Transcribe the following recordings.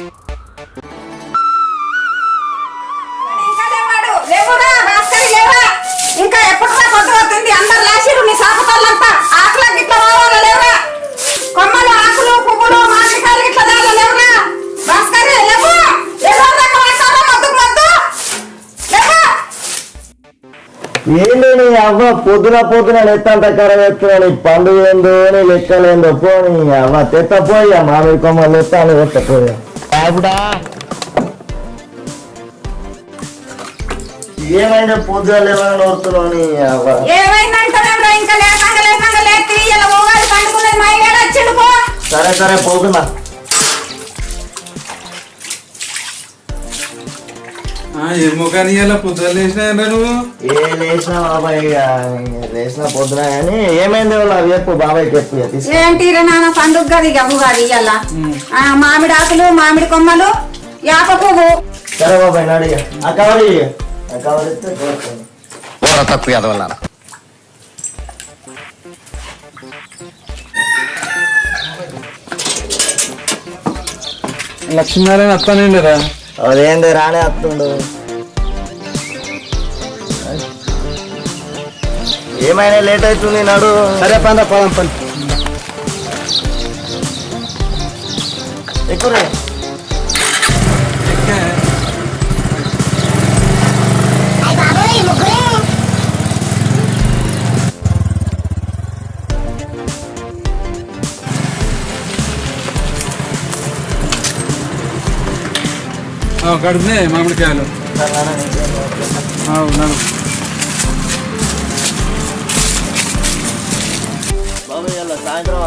ఇంకా నీ అవ్వ పొద్దున పొద్దున నెత్తంత కరం ఎత్తున పండుగ ఏందో నీ లెక్కలేందో పోనీ అవ్వ తెత్తపోయా మామిడి కొమ్మలు ఎత్తాను ఎత్తపోయా ఆవిడా ఏమైనా పొద్దున లేవని నోరుతున్నావు నీ అవ్వ? ఏమైందంటారా ఇంకా లేకంగా ఏమో కానీ ఇలా పొద్దున లేచినా నువ్వు? ఏ లేచినా బాబాయ్ ఇక లేచిన పొద్దున కానీ ఏమైంది వాళ్ళ చెప్పు బాబాయ్ చెప్పు ఏంటి రే నాన్న పండుగ గది ఇక ఉగాది ఇయ్యాల. ఆ, మామిడి ఆకులు మామిడి కొమ్మలు యాప పువ్వు. సరే బాబాయ్ నాడు ఇక. ఆ కవర్ ఇయ్యి. ఆ కవర్ ఇస్తే కోరుకోండి. కూర తక్కువ ఎదవన్నారు లక్ష్మీనారాయణ వస్తానండిరా అదేంది రానే వస్తుండు ఏమైనా లేట్ అవుతుంది నాడు? సరే పంద పదం పని ఎక్కువ కడుపునే మామిడికాయలు. ఉన్నాను. సాయంత్రం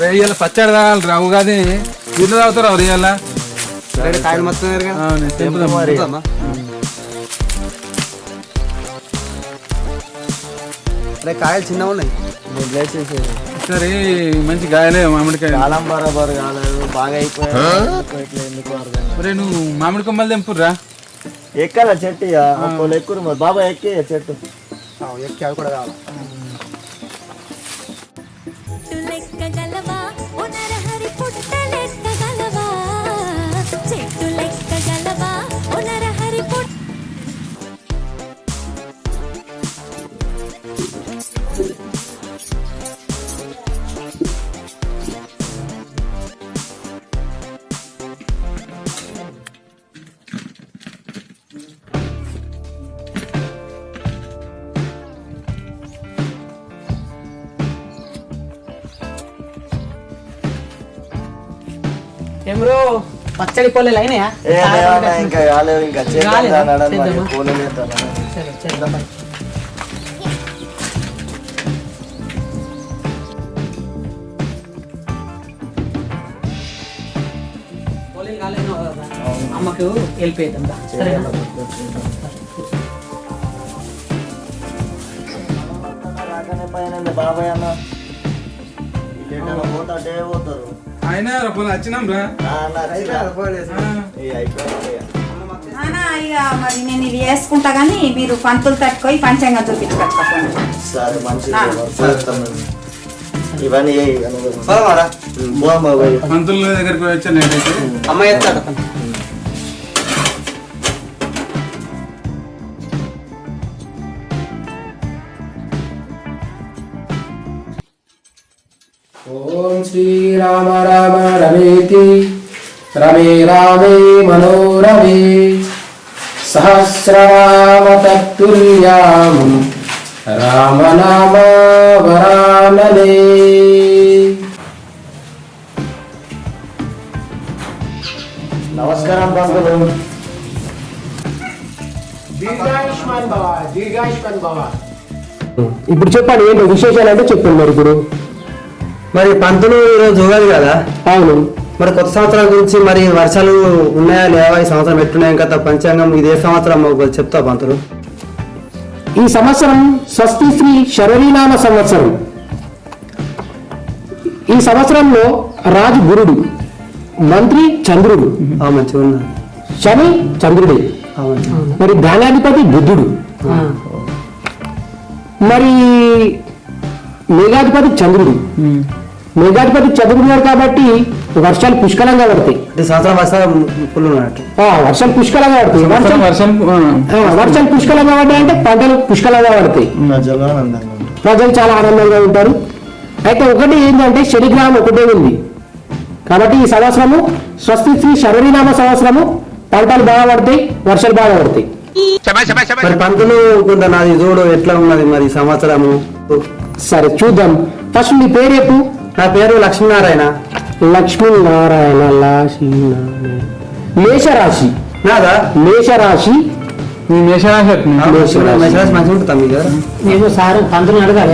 రేయాల పచ్చడి తాగాలి రావు కాదు ఇల్లు తాగుతారు రేయాల కాయలు మొత్తం మరి. కాయలు చిన్నగా ఉన్నాయి. సరే మంచి గాయలే మామిడికాయ కాలం బరాబర్ కాలేదు బాగా. ఒరే నువ్వు మామిడి కొమ్మలు తెంపుర్రా? ఎక్కాల చెట్టు మరి బాబా ఎక్కి చెట్టు. ఎక్కి అవి కూడా కావాలి. ఏమ్రో పచ్చడి పొల్లలు అయినాయా? ఇంకా కాలేవు ఇంకా చేద్దాం చేద్దాం. అమ్మకు వెళ్ళిపోయేద్దాం సరేనా? బాబాయ్ అన్న. పోతాటే పోతారు. అయినా పొలం వచ్చినాం రా. అయిపోయింది ఇక. మరి నేను ఇవి వేసుకుంటా కానీ మీరు పంతులు తట్టుకొని పంచంగా చూపించుకోండి సరే మంచిది. ఇవన్నీ పంతుల దగ్గరికి వచ్చాను నేనైతే. అమ్మాయి ఎత్తాడు శ్రీరామ రామ రమేతి. రమే రామే మనోరమే. సహస్రనామ తత్తుల్యాం రామనామ వరాననే. నమస్కారం పంతులు దీర్ఘాయుష్మాన్ భవ దీర్ఘాయుష్మాన్ ఇప్పుడు చెప్పండి ఏంటో విశేషాలు అంటే చెప్పండి మరి ఇప్పుడు. మరి పంతులు ఈరోజు ఉగాది కదా? అవును. మరి కొత్త సంవత్సరం గురించి మరి వర్షాలు ఉన్నాయా లేవా? ఈ సంవత్సరం ఎట్టున్నాయి కదా పంచాంగం ఇదే సంవత్సరం మాకు చెప్తా పంతులు? ఈ సంవత్సరం స్వస్తి శ్రీ శరరీనామ సంవత్సరం. ఈ సంవత్సరంలో రాజు గురుడు మంత్రి చంద్రుడు. శని చంద్రుడే. మరి ధాన్యాధిపతి బుద్ధుడు. మరి మేఘాధిపతి చంద్రుడు. మేఘాధిపతి చంద్రుడు ఉన్నాడు కాబట్టి వర్షాలు పుష్కలంగా పడతాయి. సంవత్సరం వర్షాలు ఫుల్ ఉన్నట్టు. ఆ, వర్షాలు పుష్కలంగా పడతాయి. వర్షం వర్షం వర్షాలు పుష్కలంగా పడ్డాయి అంటే పంటలు పుష్కలంగా పడతాయి. ప్రజలు చాలా ఆనందంగా ఉంటారు. అయితే ఒకటి ఏంటంటే శనిగ్రహం ఒకటే ఉంది. కాబట్టి ఈ సంవత్సరము స్వస్తి శ్రీ శరీరనామ సంవత్సరము పంటలు బాగా పడతాయి వర్షాలు బాగా పడతాయి. మరి పంతులు కొంత నాది చూడు ఎట్లా ఉన్నది మరి సంవత్సరము? సరే చూద్దాం. ఫస్ట్ నీ పేరు చెప్పు. నా పేరు లక్ష్మీనారాయణ. లక్ష్మీనారాయణ లక్ష్మీనారాయణ మేషరాశి. నాదా? మేషరాశి. ఈ మేషరాశి నేను సార్ పంతులు అడగాలి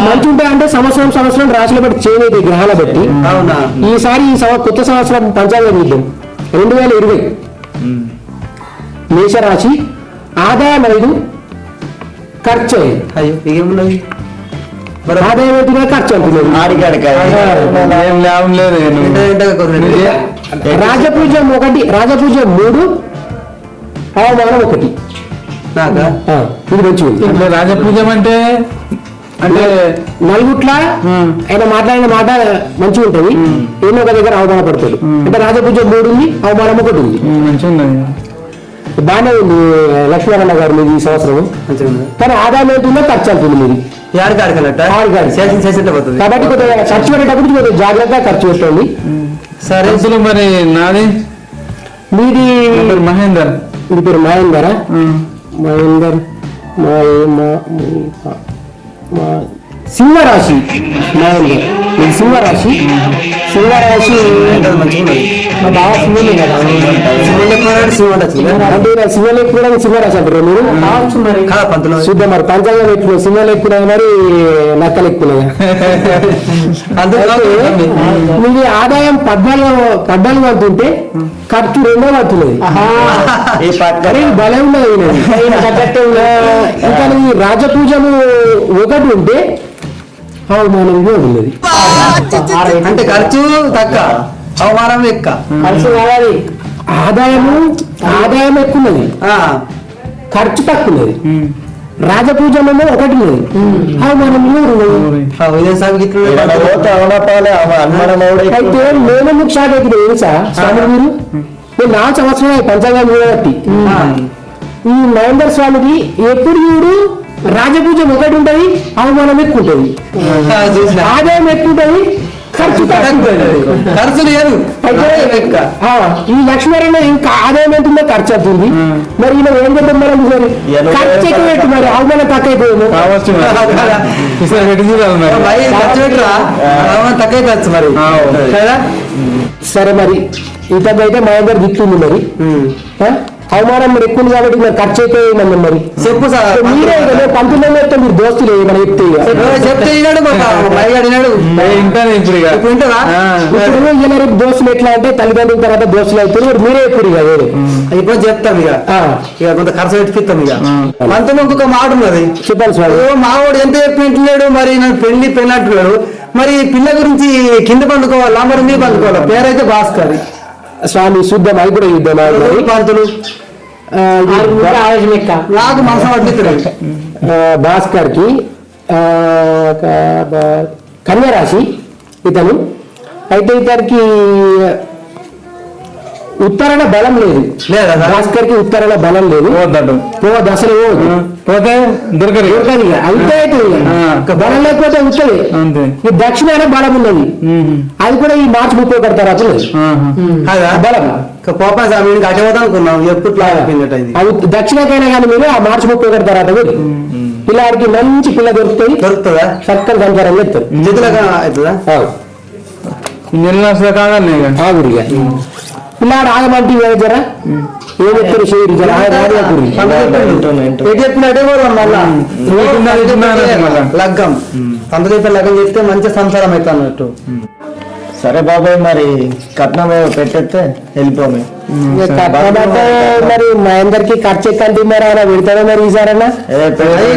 మంచి ఉంటాయి అంటే సంవత్సరం సంవత్సరం రాశులు బట్టి చేంజ్ అవుతాయి గ్రహాల బట్టి అవునా? ఈసారి ఈ సంవ- కొత్త సంవత్సరం పంచాంగం చూద్దాం. రెండు వేల ఇరవై. మేషరాశి. ఆదాయం ఐదు. ఖర్చు అయ్యో ఇకేమున్నది మరి ఆదాయం ఖర్చు. ఏం లాభం లేదు రాజపూజ్యం ఒకటి రాజపూజ్యం మూడు అవమానం ఒకటి. ఇది రాజపూజం అంటే? అంటే నలుగుట్ల ఆయన మాట్లాడిన మాట మంచిగా ఉంటుంది. ఏమో ఒక దగ్గర అవమానపడతాడు అంటే రాజపూజ్యం మూడు ఉంది అవమానం ఒకటి ఉంది. మంచిగా బాగానే ఉంది లక్ష్మీనారాయణ గారు మీది ఈ సంవత్సరం. కానీ ఆదాయం ఏంటుందో ఖర్చు అవుతుంది మీది. కాబట్టి కొద్దిగా ఖర్చు పెట్టేటప్పుడు కొద్దిగా జాగ్రత్తగా ఖర్చు పెట్టండి. సరే. అసలు మరి నాది? మీది మహేందర్. మీ పేరు మహేందరా? మహేందర్ మా- సింహరాశి. మీది సింహరాశి? సింహరాశి మా సింహమే కదా. అంటే సింహం ఎక్కువ సింహరాశి అంటారు మీరు? చూద్దాం మరి. పంచాంగం ఎక్కువ సింహాలు ఎక్కువ మరి నక్కలు ఎక్కువ ఆదాయం పద్నాలుగు పద్నాలుగు అవుతుంటే ఖర్చు రెండో అవుతున్నది భలే ఉన్నది. ఇంకా ఈ రాజపూజము ఒకటి ఉంటే అవమానంగా ఉన్నది. అంటే ఖర్చు తక్క అవమానం ఎక్క ఖర్చు కావాలి. ఆదాయము ఆదాయం ఎక్కువ ఉన్నది ఆ, ఖర్చు తక్కువ ఉన్నది ఉమ్, రాజపూజమేమో ఒకటి ఎవడే అయితే నేను మీకు షాక్ అవుతుంది తెలుసా స్వామి మీరు? నేను నాలుగు సంవత్సరాలు పంచాంగం చూడబట్టి ఈ మహేందర్ స్వామికి ఎప్పుడు చూడు? రాజపూజం ఒకటి ఉంటది అవమానం ఎక్కువ ఉంటది. ఆదాయం ఎక్కువ ఉంటది ఖర్చు. ఖర్చు లేదు ఈ లక్ష్మీనారాయణ ఇంకా ఆదాయం ఎంతుందో ఖర్చు అవుతుంది. మరి ఈయన ఏం చేద్దాం సరే ఎనభై ఖర్చు ఎక్కువ పెట్టు మరి అవమానం తక్కువ అయిపోయింది తక్కువ ఖర్చు మరి. కదా సరే మరి ఇతనైతే మహేందర్ దిక్కుంది మరి? అవమానం మరి ఎక్కువ కాబట్టి మరి ఖర్చు అయితే ఏమన్నా మరి? చెప్పు సార్ మీరే పంతొమ్మిది చెప్తే మీరు దోస్తులు మనం చెప్తే చెప్తే ఇప్పుడు రేపు దోస్తులు ఎట్లా అంటే తల్లిదండ్రుల తర్వాత దోస్తులు అవుతారు మరి మీరే ఎప్పుడు ఇక వేరే. ఇప్పుడు చెప్తాం ఇక. ఆ, ఇక కొంత ఖర్చు పెట్టిస్తాం ఇక. మనతో ఇంకొక మాట ఉన్నది. చెప్పాలి ఓ మావాడు ఎంత చెప్పింటున్నాడు మరి నాకు పెళ్ళి పెళ్ళి అంటున్నాడు. మరి పిల్ల గురించి కింద పండుకోవాలా మరి మీద పండుకోవాలా? పేరైతే భాస్కర్. స్వామి శుద్ధం అది కూడా యుద్ధం. పంతులు నాకు మనసు భాస్కర్కి ఆ, క- బ- కన్యా రాశి ఇతను. అయితే ఇతనికి ఉత్తరణ బలం లేదు? భాస్కర్కి ఉత్తరణ బలం లేదు. పోతాడు పో దశలు. పోతే దొరకరు ఇక. దొరకదు ఇక. అయితే అవుతుంది ఇక. ఆ. ఇక బలం లేకపోతే ఉత్తది అంతే. ఈ దక్షిణాన బలం ఉన్నది. ఉమ్, అది కూడా ఈ మార్చి ముప్పై పడతారు అసలు ఆహా. కదా? బలం. పోపా స్వామి అటే పోతా అనుకున్నాం ఎప్పుడు అయిపోయిందట ఇది. అది దక్షిణకైనా కానీ మీరు ఆ మార్చి ముప్పై పడతారు అట మీరు. పిల్లాడికి మంచి పిల్ల దొరుకుతుంది. దొరుకుతుందా? చక్కని సంచారం చెప్తారు చేతులకు అవుతుందా? ఈ నెల నష్టం కాదండి ఇక. ఆగురిగా పిల్లాడు ఆగమంటే ఇవ్వదు జరా? ఏం చేయరు చెప్పినట్టే కూడా మళ్ళా. లగ్గం. పంత చెప్పే లగ్గం చెప్తే మంచి సంసారం అవుతా అన్నట్టు సరే బాబాయ్ మరి కట్నం ఏమో పెట్టేస్తే వెళ్ళిపోమే కట్నం మరి మా అందరికి ఖర్చు ఎక్కంటే మరి ఆయన పెడతారా మరి ఈసారన్నా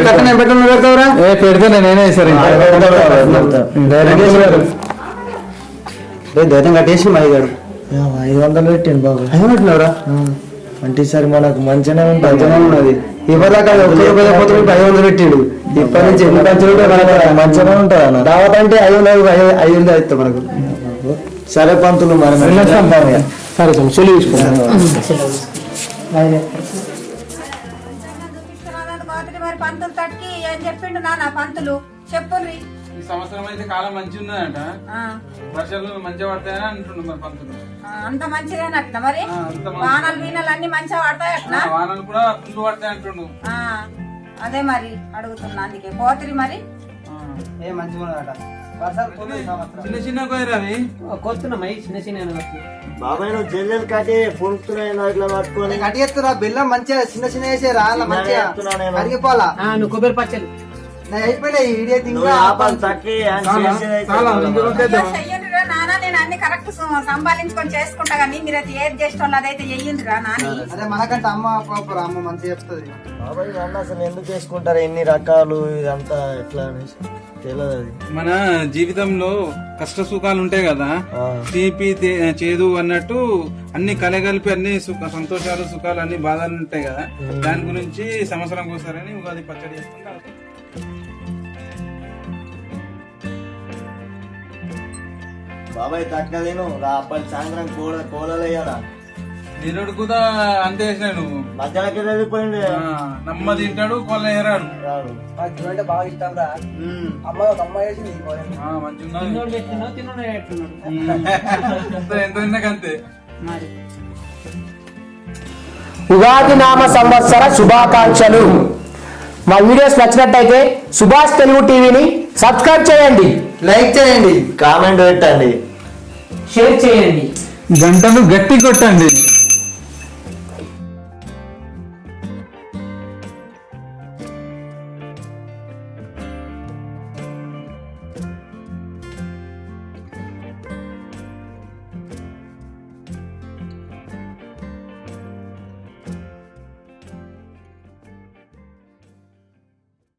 కట్టన పెట్టడం పెడతావురా? ఏ పెడితే నేనే సరే ధైర్యం కట్టేసి మా ఐదు వందలు పెట్టింది బాబాయ్. ఏమంటున్నావురా అంటే ఈసారి మనకు మంచిగానే ఉంటుంది పంచమం ఉన్నది. ఇవ్వదాకా పోతే ఐదు వందలు పెట్టిండు. ఇప్పటి నుంచి ఎన్ని పంచులు ఉంటే మనకు మంచిగా ఉంటుంది అన్న. దావత్ అంటే ఐదు వందలు ఐదు- వందలు అవుతుంది మనకు. సరే పంతులు మరి. సరే మరి. పంతులు తట్టుకి ఏం చెప్పిండు నాన్న పంతులు. చెప్పుర్రి. సంవత్సరం అయితే కాలం మంచి ఉన్నదట ఆ, వర్షాలు మంచిగా పడతాయని అంటుండు మరి పంతులు. ఆ, అంత మంచిదేనట్న మరి? వానలు వీనలు అన్ని మంచిగా పడతాయట్నా వానలు కూడా ఫుల్ పడతాయి అంటుండు. ఆ, అదే మరి అడుగుతున్నా అందుకే. పోతిరి మరి? ఆ. ఏ మంచిగా ఉన్నదట. చిన్న చిన్న కోయరు అవి? కొత్తున్నాయి చిన్న చిన్న బాబాయ్ నువ్వు జల్లెలు కట్టి పులుతున్నాయి ఇట్లా పట్టుకొని. కట్టి ఎత్తురా బెల్లం మంచిగా చిన్న చిన్న అలా చిన్నగా మంచిగా. కరిగిపోవాలా? నువ్వు కొబ్బరి పచ్చలు నేను అన్ని కరెక్ట్ సంపాదించుకొని చేసుకుంటా కానీ మీరైతే ఏది చేసిన అదైతే చెయ్యండిరా నాని అదే మనకంటే అమ్మ అమ్మ మంచిగా చెప్తుంది. బాబాయ్ అసలు ఎందుకు చేసుకుంటారు? ఎన్ని రకాలు ఇదంతా ఎట్లా అనేసి మన జీవితంలో కష్ట సుఖాలు ఉంటాయి కదా. తీపి చేదు అన్నట్టు అన్ని కలగలిపి అన్ని సుఖ సంతోషాలు సుఖాలు అన్ని బాధలు ఉంటాయి కదా. దాని గురించి సంవత్సరం కోసారని ఉగాది పచ్చడి చేసుకుంటారు బాబాయ్ తక్కదేను అప్పటి సాయంత్రం కోల కోలలేయరా నిరుడు కూడా అంతే చేసినావు నువ్వు. మధ్యాహ్నకి వెళ్ళిపోయింది నమ్మ తింటాడు కొల్ల ఏరాడు. రాడు. అంటే బాగా ఇష్టం రా. అమ్మ ఒక అమ్మ వేసింది మంచిగా ఎంత ఉగాది నామ సంవత్సర శుభాకాంక్షలు. మా వీడియోస్ నచ్చినట్టయితే సుభాష్ తెలుగు టీవీని సబ్స్క్రైబ్ చేయండి. లైక్ చేయండి కామెంట్ పెట్టండి. షేర్ చేయండి. గంటలు గట్టి కొట్టండి.